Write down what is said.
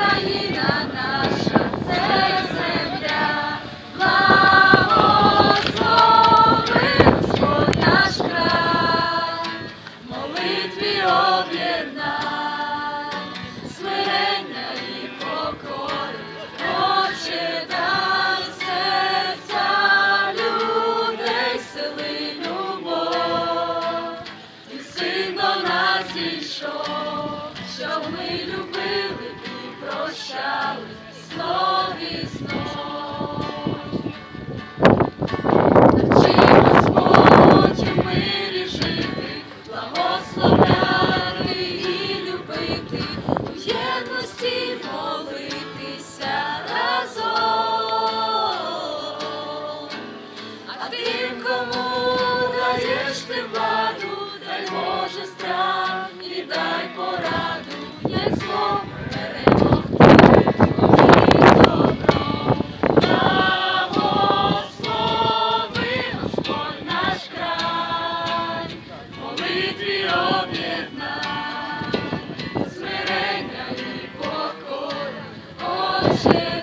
Україна наша, це земля, благослови наш край, молитві об'єднай, смирення і покори, Отче, дай сили любов, і син нас ішов, щоб ми любили прощали слові знов. Навчи Господь мирі жити, благословляти і любити, у єдності молитися разом, а тим, кому даєш ти владу, дай Боже. Yeah.